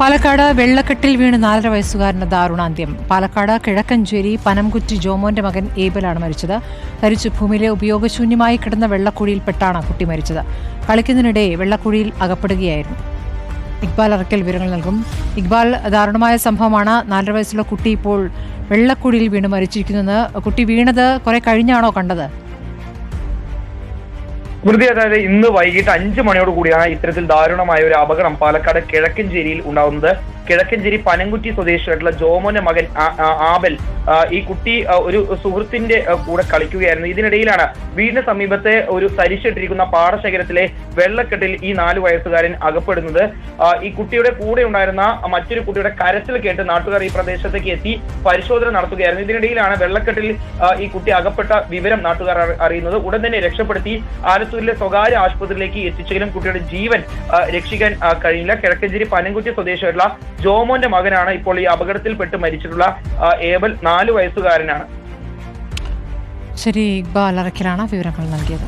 പാലക്കാട് വെള്ളക്കെട്ടിൽ വീണ് നാലര വയസ്സുകാരന് ദാരുണാന്ത്യം. പാലക്കാട് കിഴക്കഞ്ചേരി പനംകുറ്റി ജോമോന്റെ മകൻ ഏബലാണ് മരിച്ചത്. തരിച്ചു ഭൂമിയിലെ ഉപയോഗശൂന്യമായി കിടന്ന വെള്ളക്കുഴിയിൽപ്പെട്ടാണ് കുട്ടി മരിച്ചത്. കളിക്കുന്നതിനിടെ വെള്ളക്കുഴിയിൽ അകപ്പെടുകയായിരുന്നു. ഇക്ബാൽ അറക്കൽ വിവരങ്ങൾ നൽകും. ഇക്ബാൽ ദാരുണമായ സംഭവമാണ്. നാലര വയസ്സുള്ള കുട്ടി ഇപ്പോൾ വെള്ളക്കുഴിയിൽ വീണ് മരിച്ചിരിക്കുന്നത് കുട്ടി വീണത് കുറെ കഴിഞ്ഞാണോ കണ്ടത്? സ്മൃതി അതായത് ഇന്ന് വൈകിട്ട് അഞ്ചു മണിയോട് കൂടിയാണ് ഇത്തരത്തിൽ ദാരുണമായ ഒരു അപകടം പാലക്കാട് കിഴക്കഞ്ചേരിയിൽ ഉണ്ടാകുന്നത്. കിഴക്കഞ്ചേരി പനംകുറ്റി സ്വദേശിയായിട്ടുള്ള ജോമോന്റെ മകൻ ആബൽ ഈ കുട്ടി ഒരു സുഹൃത്തിന്റെ കൂടെ കളിക്കുകയായിരുന്നു. ഇതിനിടയിലാണ് വീടിന് സമീപത്തെ ഒരു തരിച്ചിട്ടിരിക്കുന്ന പാടശേഖരത്തിലെ വെള്ളക്കെട്ടിൽ ഈ നാലു വയസ്സുകാരൻ അകപ്പെടുന്നത്. ഈ കുട്ടിയുടെ കൂടെ ഉണ്ടായിരുന്ന മറ്റൊരു കുട്ടിയുടെ കരച്ചിൽ കേട്ട് നാട്ടുകാർ ഈ പ്രദേശത്തേക്ക് എത്തി പരിശോധന നടത്തുകയായിരുന്നു. ഇതിനിടയിലാണ് വെള്ളക്കെട്ടിൽ ഈ കുട്ടി അകപ്പെട്ട വിവരം നാട്ടുകാർ അറിയുന്നത്. ഉടൻ തന്നെ രക്ഷപ്പെടുത്തി ആലത്തൂരിലെ സ്വകാര്യ ആശുപത്രിയിലേക്ക് എത്തിച്ചെങ്കിലും കുട്ടിയുടെ ജീവൻ രക്ഷിക്കാൻ കഴിഞ്ഞില്ല കിഴക്കഞ്ചേരി പനംകുറ്റി സ്വദേശിയായിട്ടുള്ള ജോമോന്റെ മകനാണ് ഇപ്പോൾ ഈ അപകടത്തിൽപ്പെട്ട് മരിച്ചിട്ടുള്ള ഏബൽ നാലു വയസ്സുകാരനാണ്. ശരി ഇക്ബാൽ അറക്കലാണ് വിവരങ്ങൾ നൽകിയത്.